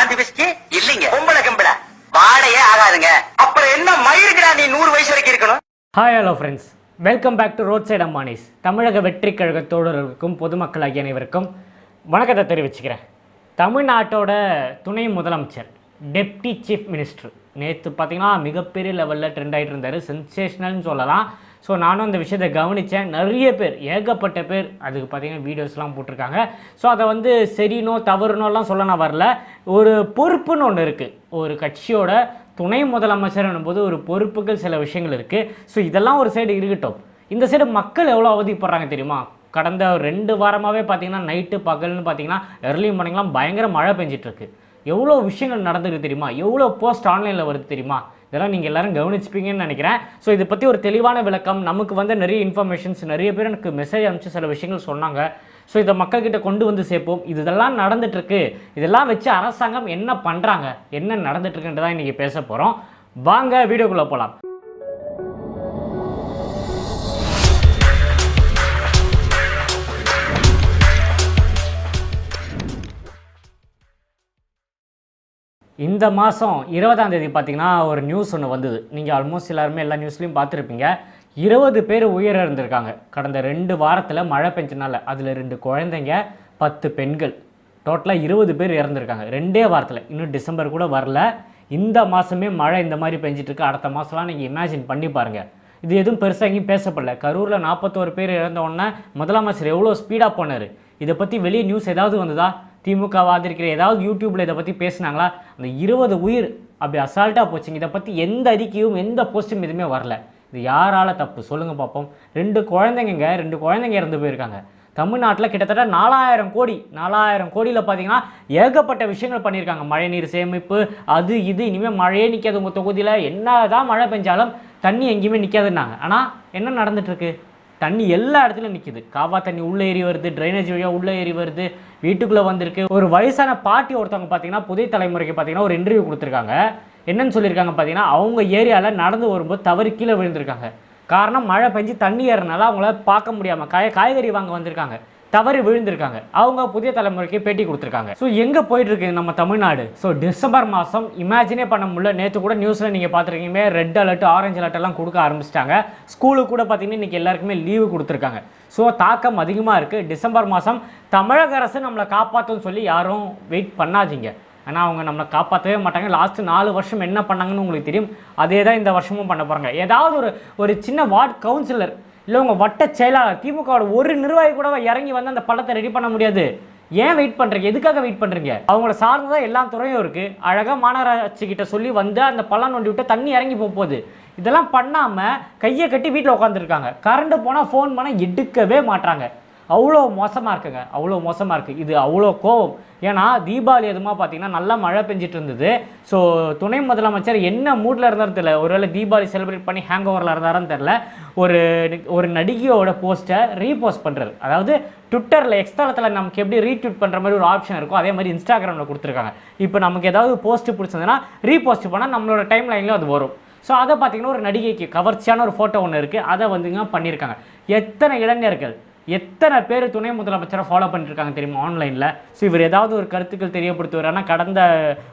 காந்தி பிஸ்கி இல்லீங்க. பொம்பளை கம்பளை வாடையே ஆகாதுங்க. அப்புறம் என்ன மயிருக்குடா நீ நூறு வயசு வரைக்கும் இருக்கணும்? Hi hello friends welcome back to road side Ambanis Tamilaga Vettri Kazhagam தோழர்களுக்கும் பொதுமக்கள் ஆகிய அனைவருக்கும் வணக்கத்தை தெரிவிச்சுக்கிறேன். தமிழ்நாட்டோட துணை முதலமைச்சர் டெப்டி சீஃப் மினிஸ்டர் நேற்று பார்த்தீங்கன்னா மிகப்பெரிய லெவலில் ட்ரெண்ட் ஆகிட்டு இருந்தார். சென்சேஷனல்னு சொல்லலாம். ஸோ நானும் அந்த விஷயத்தை கவனித்தேன் நிறைய பேர் ஏகப்பட்ட பேர் அதுக்கு பார்த்தீங்கன்னா வீடியோஸ்லாம் போட்டிருக்காங்க. ஸோ அதை வந்து சரினோ தவறுனோலாம் சொல்ல நான் வரல. ஒரு பொறுப்புன்னு ஒன்று இருக்குது ஒரு கட்சியோட துணை முதலமைச்சர் போது ஒரு பொறுப்புகள் சில விஷயங்கள் இருக்குது ஸோ இதெல்லாம் ஒரு சைடு இருக்கட்டும். இந்த சைடு மக்கள் எவ்வளோ அவதிப்படுறாங்க தெரியுமா? கடந்த ரெண்டு வாரமாகவே பார்த்திங்கன்னா நைட்டு பகல்னு பார்த்தீங்கன்னா எர்லி மார்னிங்லாம் பயங்கர மழை பெஞ்சிட்ருக்கு எவ்வளோ விஷயங்கள் நடந்துருக்கு தெரியுமா? எவ்வளோ போஸ்ட் ஆன்லைனில் வருது தெரியுமா? இதெல்லாம் நீங்கள் எல்லாரும் கவனிச்சுப்பீங்கன்னு நினைக்கிறேன். ஸோ இதை பற்றி ஒரு தெளிவான விளக்கம் நமக்கு வந்து நிறைய இன்ஃபர்மேஷன்ஸ் நிறைய பேர் எனக்கு மெசேஜ் அனுப்பிச்சு சில விஷயங்கள் சொன்னாங்க. ஸோ இதை மக்கள்கிட்ட கொண்டு வந்து சேர்ப்போம். இது இதெல்லாம் நடந்துட்டுருக்கு. இதெல்லாம் வச்சு அரசாங்கம் என்ன பண்ணுறாங்க என்ன நடந்துட்டுருக்குன்றதான் இன்றைக்கி பேச போகிறோம் வாங்க வீடியோக்குள்ளே போகலாம் இந்த மாதம் இருபதாம் தேதி பார்த்தீங்கன்னா ஒரு நியூஸ் ஒன்று வந்தது. நீங்கள் ஆல்மோஸ்ட் எல்லாருமே எல்லா நியூஸ்லேயும் பார்த்துருப்பீங்க. இருபது பேர் உயிரிழந்திருக்காங்க. கடந்த ரெண்டு வாரத்தில் மழை பெஞ்சனால அதில் ரெண்டு குழந்தைங்க பத்து பெண்கள். டோட்டலாக இருபது பேர் இறந்துருக்காங்க. ரெண்டே வாரத்தில். இன்னும் டிசம்பர் கூட வரல. இந்த மாதமே மழை இந்த மாதிரி பெஞ்சிட்ருக்கு அடுத்த மாதம்லாம் நீங்கள் இமேஜின் பண்ணி பாருங்கள் இது எதுவும் பெருசாக எங்கேயும் பேசப்படல. கரூரில் நாற்பத்தோரு பேர் இறந்த உடனே முதலமைச்சர் எவ்வளோ ஸ்பீடாக போனார்? இதை பற்றி வெளியே நியூஸ் ஏதாவது வந்ததா? திமுக வாதிருக்கிற ஏதாவது யூடியூப்பில் இதை பற்றி பேசுனாங்களா? அந்த இருபது உயிர் அப்படி அசால்ட்டாக போச்சுங்க. இதை பற்றி எந்த அறிக்கையும் எந்த போஸ்ட்டும் எதுவுமே வரல. இது யாரால தப்பு? சொல்லுங்கள் பார்ப்போம் ரெண்டு குழந்தைங்க ரெண்டு குழந்தைங்க இறந்து போயிருக்காங்க. தமிழ்நாட்டில் கிட்டத்தட்ட நாலாயிரம் கோடி நாலாயிரம் கோடியில் பார்த்தீங்கன்னா ஏகப்பட்ட விஷயங்கள் பண்ணியிருக்காங்க. மழைநீர் சேமிப்பு அது இது இனிமேல் மழையே நிற்காது உங்கள் தொகுதியில். என்ன தான் மழை பெஞ்சாலும் தண்ணி எங்கேயுமே நிற்காதுன்னாங்க ஆனால் என்ன நடந்துட்டுருக்கு? தண்ணி எல்லா இடத்துலையும் நிற்கிது காவா தண்ணி உள்ளே ஏறி வருது ட்ரைனேஜ் வழியாக உள்ளே ஏறி வருது வீட்டுக்குள்ளே வந்திருக்கு. ஒரு வயசான பாட்டி ஒருத்தவங்க பார்த்தீங்கன்னா புதிய தலைமுறைக்கு பார்த்தீங்கன்னா ஒரு இன்டர்வியூ கொடுத்துருக்காங்க. என்னன்னு சொல்லியிருக்காங்க பார்த்தீங்கன்னா அவங்க ஏரியாவில் நடந்து வரும்போது தவறு கீழே விழுந்திருக்காங்க. காரணம் மழை பெஞ்சு தண்ணி ஏறனால அவங்கள பார்க்க முடியாமல் காய காய்கறி வாங்க வந்திருக்காங்க. தவறி விழுந்திருக்காங்க. அவங்க புதிய தலைமுறைக்கு பேட்டி கொடுத்துருக்காங்க. ஸோ எங்கே போயிட்டு இருக்கு நம்ம தமிழ்நாடு? ஸோ டிசம்பர் மாதம் இமேஜினே பண்ண முடியல. நேற்று கூட நியூஸில் நீங்கள் பார்த்துருக்கீங்க ரெட் அலர்ட் ஆரஞ்சு அலர்ட் எல்லாம் கொடுக்க ஆரம்பிச்சிட்டாங்க. ஸ்கூலுக்கு கூட பார்த்தீங்கன்னா இன்றைக்கி எல்லாருக்குமே லீவு கொடுத்துருக்காங்க. ஸோ தாக்கம் அதிகமாக இருக்குது டிசம்பர் மாதம் தமிழக அரசு நம்மளை காப்பாற்றுன்னு சொல்லி யாரும் வெயிட் பண்ணாதீங்க. ஆனால் அவங்க நம்மளை காப்பாற்றவே மாட்டாங்க. லாஸ்ட்டு நாலு வருஷம் என்ன பண்ணாங்கன்னு உங்களுக்கு தெரியும். அதே தான் இந்த வருஷமும் பண்ண போகிறாங்க ஏதாவது ஒரு ஒரு சின்ன வார்டு கவுன்சிலர் இல்லை உங்கள் வட்ட செயலாளர் திமுகவோட ஒரு நிர்வாகி கூட இறங்கி வந்து அந்த பள்ளத்தை ரெடி பண்ண முடியாது? ஏன் வெயிட் பண்ணுறீங்க எதுக்காக வெயிட் பண்ணுறீங்க அவங்கள சார்ந்து தான் எல்லா துறையும் இருக்குது அழகாக மாநகராட்சி கிட்ட சொல்லி வந்து அந்த பள்ளம் நோண்டி விட்டு தண்ணி இறங்கி போகுது. இதெல்லாம் பண்ணாமல் கையை கட்டி வீட்டில் உட்காந்துருக்காங்க கரண்ட்டு போனால் ஃபோன் பண்ணால் எடுக்கவே மாட்றாங்க. அவ்வளோ மோசமாக இருக்குங்க. அவ்வளோ மோசமாக இருக்குது இது அவ்வளோ கோபம் ஏன்னா தீபாவளி எதுமா பார்த்தீங்கன்னா நல்லா மழை பெஞ்சிட்டு இருந்தது. ஸோ துணை முதலமைச்சர் என்ன மூடில் இருந்தாலும் தெரியல. ஒருவேளை தீபாவளி செலிப்ரேட் பண்ணி ஹேங் ஓவரில் இருந்தாருன்னு தெரில ஒரு ஒரு நடிகையோட போஸ்ட்டை ரீபோஸ்ட் பண்ணுறது அதாவது ட்விட்டரில் எக்ஸ்தலத்தில் நமக்கு எப்படி ரீட்வீட் பண்ணுற மாதிரி ஒரு ஆப்ஷன் இருக்கும் அதே மாதிரி இன்ஸ்டாகிராமில் கொடுத்துருக்காங்க. இப்போ நமக்கு ஏதாவது போஸ்ட்டு பிடிச்சதுன்னா ரீபோஸ்ட் பண்ணால் நம்மளோட டைம் லைனில் அது வரும். ஸோ அதை பார்த்தீங்கன்னா ஒரு நடிகைக்கு கவர்ச்சியான ஒரு ஃபோட்டோ ஒன்று இருக்குது அதை வந்துங்க பண்ணியிருக்காங்க எத்தனை இளைஞர்கள் எத்தனை பேர் துணை முதலமைச்சரை ஃபாலோ பண்ணிருக்காங்க தெரியுமா ஆன்லைனில் ஸோ இவர் ஏதாவது ஒரு கருத்துக்கள் தெரியப்படுத்துவார் ஆனால் கடந்த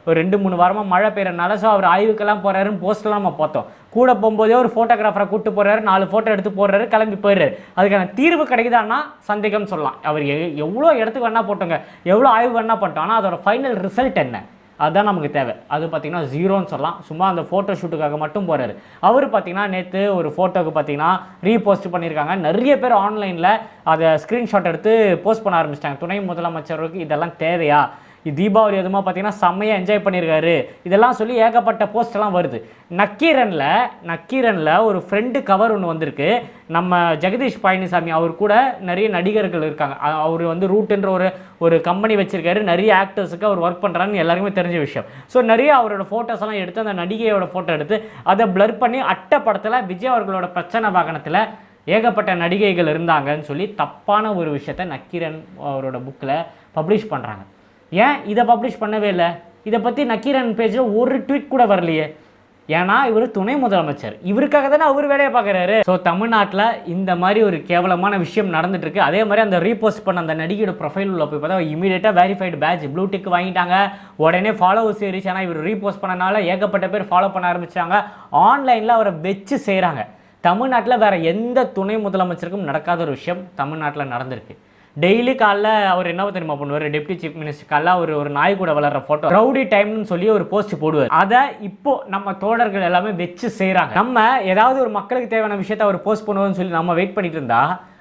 ஒரு ரெண்டு மூணு வாரமாக மழை பெய்யறனால ஸோ அவர் ஆய்வுக்கெல்லாம் போகிறாருன்னு போஸ்ட்லாம் நம்ம பார்த்தோம். கூட போகும்போதே ஒரு ஃபோட்டோகிராஃபரை கூப்பிட்டு போகிறாரு நாலு ஃபோட்டோ எடுத்து போடுறாரு கிளம்பி போயிடுறாரு. அதுக்கான தீர்வு கிடைக்குதான்னா சந்தேகம் சொல்லலாம். அவர் எ- எவ்வளோ இடத்துக்கு வேணால் போட்டோங்க எவ்வளோ ஆய்வு வேணால் பண்ணிட்டோம். ஆனால் அதோட ஃபைனல் ரிசல்ட் என்ன? அதுதான் நமக்கு தேவை. அது பார்த்தீங்கன்னா ஜீரோன்னு சொல்லலாம். சும்மா அந்த ஃபோட்டோ ஷூட்டுக்காக மட்டும் போகிறாரு அவர் பார்த்தீங்கன்னா நேற்று ஒரு ஃபோட்டோக்கு பார்த்தீங்கன்னா ரீபோஸ்ட் பண்ணியிருக்காங்க நிறைய பேர் ஆன்லைனில் அதை ஸ்க்ரீன்ஷாட் எடுத்து போஸ்ட் பண்ண ஆரம்பிச்சிட்டாங்க. துணை முதலமைச்சருக்கு இதெல்லாம் தேவையா? தீபாவளி எதுமா பார்த்தீங்கன்னா செம்மையாக என்ஜாய் பண்ணியிருக்காரு இதெல்லாம் சொல்லி ஏகப்பட்ட போஸ்ட் எல்லாம் வருது. நக்கீரனில் நக்கீரனில் ஒரு ஃப்ரெண்டு கவர் ஒன்று வந்திருக்கு. நம்ம ஜெகதீஷ் பழனிசாமி அவர் கூட நிறைய நடிகர்கள் இருக்காங்க. அவர் வந்து ரூட்டுன்ற ஒரு ஒரு கம்பெனி வச்சுருக்காரு. நிறைய ஆக்டர்ஸுக்கு அவர் ஒர்க் பண்ணுறான்னு எல்லாருக்குமே தெரிஞ்ச விஷயம். ஸோ நிறைய அவரோட ஃபோட்டோஸ் எல்லாம் எடுத்து அந்த நடிகையோட ஃபோட்டோ எடுத்து அதை ப்ளர் பண்ணி அட்டை படத்தில் விஜய் அவர்களோட பிரச்சனை வாகனத்தில் ஏகப்பட்ட நடிகைகள் இருந்தாங்கன்னு சொல்லி தப்பான ஒரு விஷயத்த நக்கீரன் அவரோட புக்கில் பப்ளிஷ் பண்ணுறாங்க ஏன் இதை பப்ளிஷ் பண்ணவே இல்லை? இதை பற்றி நக்கீரன் பேஜில் ஒரு ட்வீட் கூட வரலையே. ஏன்னா இவர் துணை முதலமைச்சர். இவருக்காக தானே அவர் வேலையை பார்க்குறாரு. ஸோ தமிழ்நாட்டில் இந்த மாதிரி ஒரு கேவலமான விஷயம் நடந்துட்டுருக்கு. அதே மாதிரி அந்த ரீபோஸ்ட் பண்ண அந்த நடிகையோட ப்ரொஃபைல் உள்ள போய் பார்த்தா இமீடியட்டாக வெரிஃபைடு பேட்ச் ப்ளூ டிக் வாங்கிட்டாங்க. உடனே ஃபாலோவர்ஸ் ஏறிச்சு ஆனால் இவர் ரீபோஸ்ட் பண்ணனால ஏகப்பட்ட பேர் ஃபாலோ பண்ண ஆரம்பிச்சாங்க. ஆன்லைனில் அவரை வச்சு செய்கிறாங்க தமிழ்நாட்டில் வேற எந்த துணை முதலமைச்சருக்கும் நடக்காத ஒரு விஷயம் தமிழ்நாட்டில் நடந்திருக்கு. டெய்லி காலைல அவர் என்ன தெரியுமா பண்ணுவார்? டெப்டி சீஃப் மினிஸ்டர் காலைல ஒரு ஒரு நாய் கூட வளர்ற போட்டோ ரவுடி டைம்னு சொல்லி ஒரு போஸ்ட் போடுவார். அதை இப்போ நம்ம தோழர்கள் எல்லாமே வச்சு செய்கிறாங்க நம்ம ஏதாவது ஒரு மக்களுக்கு தேவையான விஷயத்த அவர் போஸ்ட் பண்ணுவோம்னு சொல்லி நம்ம வெயிட் பண்ணிட்டு இருந்தா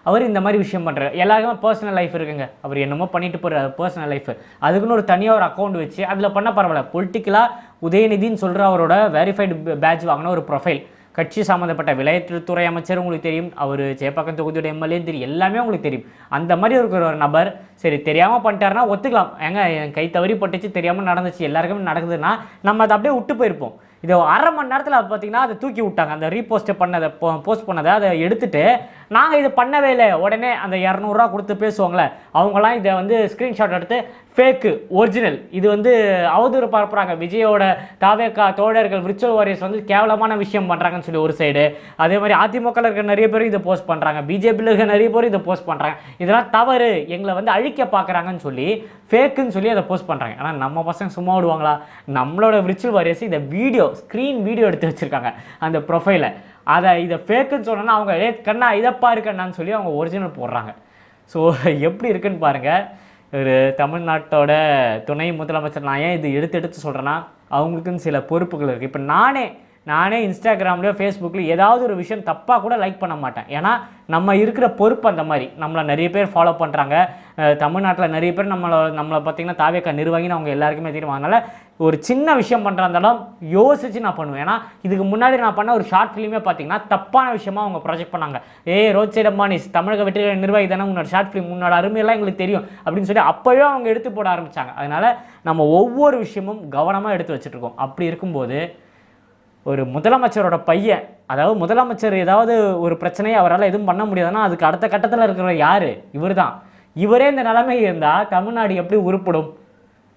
அவர் இந்த மாதிரி விஷயம் பண்ணுறாரு எல்லாருக்குமே பர்சனல் லைஃப் இருக்குங்க. அவர் என்னமோ பண்ணிட்டு போகிறார் பர்சனல் லைஃப் அதுக்குன்னு ஒரு தனியாக ஒரு அக்கௌண்ட் வச்சு அதில் பண்ண பரவாயில்ல. பொலிட்டிக்கலாக உதயநிதின்னு சொல்கிற அவரோட வெரிஃபைடு பேட்ச் வாங்கின ஒரு ப்ரொஃபைல் கட்சி சம்மந்தப்பட்ட விளையாட்டுத்துறை அமைச்சர் உங்களுக்கு தெரியும். அவர் சேப்பாக்கம் தொகுதியோட எம்எல்ஏ தெரியும். எல்லாமே உங்களுக்கு தெரியும். அந்த மாதிரி இருக்கிற ஒரு நபர் சரி தெரியாமல் பண்ணிட்டாருன்னா ஒத்துக்கலாம். ஏங்க என் கை தவறி பட்டுச்சு தெரியாமல் நடந்துச்சு எல்லாருக்குமே நடக்குதுன்னா நம்ம அதை அப்படியே விட்டு போயிருப்போம். இது அரை மணி நேரத்தில் பார்த்தீங்கன்னா அதை தூக்கி விட்டாங்க. அந்த ரீபோஸ்ட் பண்ணதை போஸ்ட் பண்ணதை அதை எடுத்துட்டு நாங்கள் இது பண்ணவே இல்லை. உடனே அந்த இரநூறுவா கொடுத்து பேசுவாங்களே அவங்களாம் இதை வந்து ஸ்க்ரீன்ஷாட் எடுத்து ஃபேக்கு ஒரிஜினல் இது வந்து அவதூறு பரப்புகிறாங்க விஜயோட தாவேக்கா தோழர்கள் விர்ச்சுவல் வாரியர்ஸ் வந்து கேவலமான விஷயம் பண்ணுறாங்கன்னு சொல்லி ஒரு சைடு அதே மாதிரி அதிமுகவில் இருக்க நிறைய பேர் இதை போஸ்ட் பண்ணுறாங்க பிஜேபியில் இருக்க நிறைய பேர் இதை போஸ்ட் பண்ணுறாங்க இதெல்லாம் தவறு. எங்களை வந்து அழிக்க பார்க்குறாங்கன்னு சொல்லி ஃபேக்குன்னு சொல்லி அதை போஸ்ட் பண்ணுறாங்க ஆனால் நம்ம பசங்க சும்மா விடுவாங்களா? நம்மளோட விர்ச்சுவல் வாரியர்ஸ் இந்த வீடியோ ஸ்க்ரீன் வீடியோ எடுத்து வச்சுருக்காங்க அந்த ப்ரொஃபைலை அதை இதை ஃபேக்குன்னு சொன்னோன்னா அவங்க ஏ கண்ணா இதப்பா இருக்கண்ணான்னு சொல்லி அவங்க ஒரிஜினல் போடுறாங்க. ஸோ எப்படி இருக்குன்னு பாருங்கள் ஒரு தமிழ்நாட்டோட துணை முதலமைச்சர் நான் ஏன் இது எடுத்து எடுத்து சொல்கிறேன்னா அவங்களுக்குன்னு சில பொறுப்புகள் இருக்குது இப்போ நானே நானே இன்ஸ்டாகிராம்லேயோ ஃபேஸ்புக்லேயோ ஏதாவது ஒரு விஷயம் தப்பாக கூட லைக் பண்ண மாட்டேன். ஏன்னா நம்ம இருக்கிற பொறுப்பு அந்த மாதிரி. நம்மளை நிறைய பேர் ஃபாலோ பண்ணுறாங்க தமிழ்நாட்டில் நிறைய பேர் நம்மளை நம்மளை பார்த்திங்கன்னா தாவேக்கா நிர்வாகின்னு அவங்க எல்லாருக்குமே தெரியும். அதனால் ஒரு சின்ன விஷயம் பண்ணுறதாலும் யோசித்து நான் பண்ணுவேன். ஏன்னா இதுக்கு முன்னாடி நான் பண்ண ஒரு ஷார்ட் ஃபிலிமே பார்த்தீங்கன்னா தப்பான விஷயமா அவங்க ப்ரொஜெக்ட் பண்ணாங்க. ஏ ரோட் சைடு அம்மானிஸ் தமிழக வெற்றி நிர்வாகி தானே? உன்னோட ஷார்ட் ஃபிலிம் உன்னோட அருமையெல்லாம் எங்களுக்கு தெரியும். அப்படின்னு சொல்லி அப்போவே அவங்க எடுத்து போட ஆரம்பித்தாங்க அதனால் நம்ம ஒவ்வொரு விஷயமும் கவனமாக எடுத்து வச்சுட்ருக்கோம் அப்படி இருக்கும்போது ஒரு முதலமைச்சரோட பையன் அதாவது முதலமைச்சர் ஏதாவது ஒரு பிரச்சனையை அவரால் எதுவும் பண்ண முடியாதுன்னா அதுக்கு அடுத்த கட்டத்தில் இருக்கிற யார்? இவர் தான் இவரே இந்த நிலைமை இருந்தால் தமிழ்நாடு எப்படி உருப்படும்?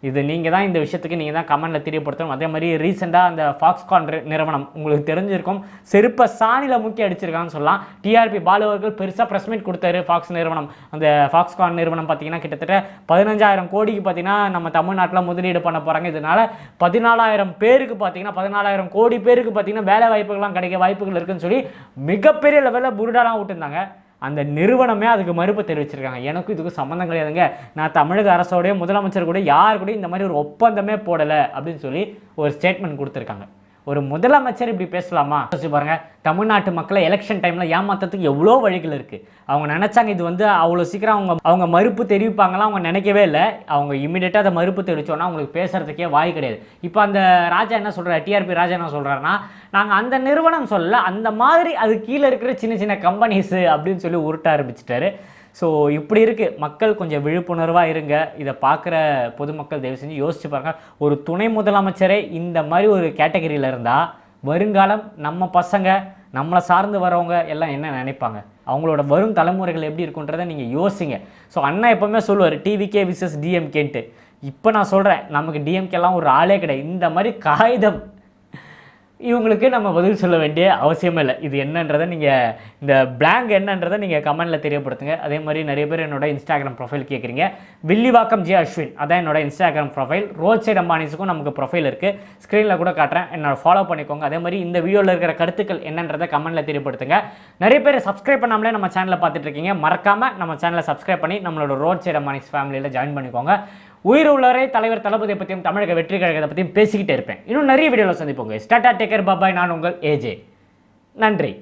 இது நீங்கள் தான் இந்த விஷயத்துக்கு நீங்கள் தான் கமெண்டில் தெரியப்படுத்தணும். அதே மாதிரி ரீசெண்டாக அந்த ஃபாக்ஸ்கான் நிறுவனம் உங்களுக்கு தெரிஞ்சிருக்கும். செருப்பை சாணியில் முக்கிய அடிச்சிருக்காங்கன்னு சொல்லலாம். டிஆர்பி பாலு அவர்கள் பெருசாக ப்ரெஸ் மீட் கொடுத்தாரு ஃபாக்ஸ் நிறுவனம். அந்த ஃபாக்ஸ்கான் நிறுவனம் பார்த்தீங்கன்னா கிட்டத்தட்ட பதினஞ்சாயிரம் கோடிக்கு பார்த்தீங்கன்னா நம்ம தமிழ்நாட்டில் முதலீடு பண்ண போகிறாங்க இதனால் பதினாலாயிரம் பேருக்கு பார்த்தீங்கன்னா பதினாலாயிரம் கோடி பேருக்கு பார்த்தீங்கன்னா வேலை வாய்ப்புகள்லாம் கிடைக்க வாய்ப்புகள் இருக்குன்னு சொல்லி மிகப்பெரிய லெவலில் புருடாலாம் விட்டுருந்தாங்க. அந்த நிறுவனமே அதுக்கு மறுப்பு தெரிவிச்சிருக்காங்க. எனக்கும் இதுக்கு சம்மந்தம் கிடையாதுங்க. நான் தமிழக அரசோடைய முதலமைச்சர் கூட யார் கூட இந்த மாதிரி ஒரு ஒப்பந்தமே போடலை அப்படின்னு சொல்லி ஒரு ஸ்டேட்மெண்ட் கொடுத்துருக்காங்க. ஒரு முதலமைச்சர் இப்படி பேசலாமா? யோசிச்சு பாருங்க. தமிழ்நாட்டு மக்களை எலெக்ஷன் டைம்ல ஏமாத்துறதுக்கு எவ்வளோ வழிகள் இருக்கு. அவங்க நினைச்சாங்க இது வந்து அவ்வளோ சீக்கிரம் அவங்க அவங்க மறுப்பு தெரிவிப்பாங்களாம் அவங்க நினைக்கவே இல்லை. அவங்க இமீடியட்டாக அதை மறுப்பு தெரிவிச்சோன்னா அவங்களுக்கு பேசுறதுக்கே வாய் கிடையாது. இப்போ அந்த ராஜா என்ன சொல்கிறார் டிஆர்பி ராஜா என்ன சொல்கிறாருன்னா நாங்கள் அந்த நிறுவனம் சொல்லல அந்த மாதிரி அது கீழே இருக்கிற சின்ன சின்ன கம்பெனிஸு அப்படின்னு சொல்லி உருட்ட ஆரம்பிச்சிட்டாரு. ஸோ இப்படி இருக்குது மக்கள் கொஞ்சம் விழிப்புணர்வாக இருங்க. இதை பார்க்குற பொதுமக்கள் தயவு செஞ்சு யோசிச்சு பாருங்கள் ஒரு துணை முதலமைச்சரே இந்த மாதிரி ஒரு கேட்டகரியில் இருந்தால் வருங்காலம் நம்ம பசங்க நம்மளை சார்ந்து வரவங்க எல்லாம் என்ன நினைப்பாங்க? அவங்களோட வரும் தலைமுறைகள் எப்படி இருக்குன்றதை நீங்கள் யோசிங்க. ஸோ அண்ணா எப்போவுமே சொல்லுவார் டிவிகே விசஸ் டிஎம்கேன்ட்டு இப்போ நான் சொல்கிறேன் நமக்கு டிஎம்கேலாம் ஒரு ஆளே கிடையாது. இந்த மாதிரி காகிதம் இவங்களுக்கு நம்ம பதில் சொல்ல வேண்டிய அவசியமே இல்லை. இது என்னன்றதை நீங்கள் இந்த பிளாங்க் என்னன்றதை நீங்கள் கமெண்டில் தெரியப்படுத்துங்க. அதே மாதிரி நிறைய பேர் என்னோட இன்ஸ்டாகிராம் ப்ரொஃபைல் கேட்குறீங்க வில்லிவாக்கம் ஜே அஸ்வின் அதான் என்னோட இன்ஸ்டாகிராம் ப்ரொஃபைல் ரோட் சைட் அம்பானிஸுக்கும் நமக்கு ப்ரொஃபைல் இருக்குது ஸ்க்ரீனில் கூட காட்டுறேன். என்னோட ஃபாலோ பண்ணிக்கோங்க. அதே மாதிரி இந்த வீடியோவில் இருக்கிற கருத்துக்கள் என்னன்றதை கமெண்டில் தெரியப்படுத்துங்க. நிறைய பேர் சப்ஸ்கிரைப் பண்ணாமலே நம்ம சேனலை பார்த்துட்டு இருக்கீங்க. மறக்காமல் நம்ம சேனலை சப்ஸ்கிரைப் பண்ணி நம்மளோட ரோட் சைட் அம்பானிஸ் ஃபேமிலியில் ஜாயின் பண்ணிக்கோங்க. உயிர் உள்ளவரை தலைவர் தளபதியை பற்றியும் தமிழக வெற்றி கழகத்தை பற்றியும் பேசிக்கிட்டே இருப்பேன். இன்னும் நிறைய வீடியோவில் சந்திப்போங்க ஸ்டாட்டா டேக்கர் பாபாய். நான் உங்கள் ஏஜே நன்றி.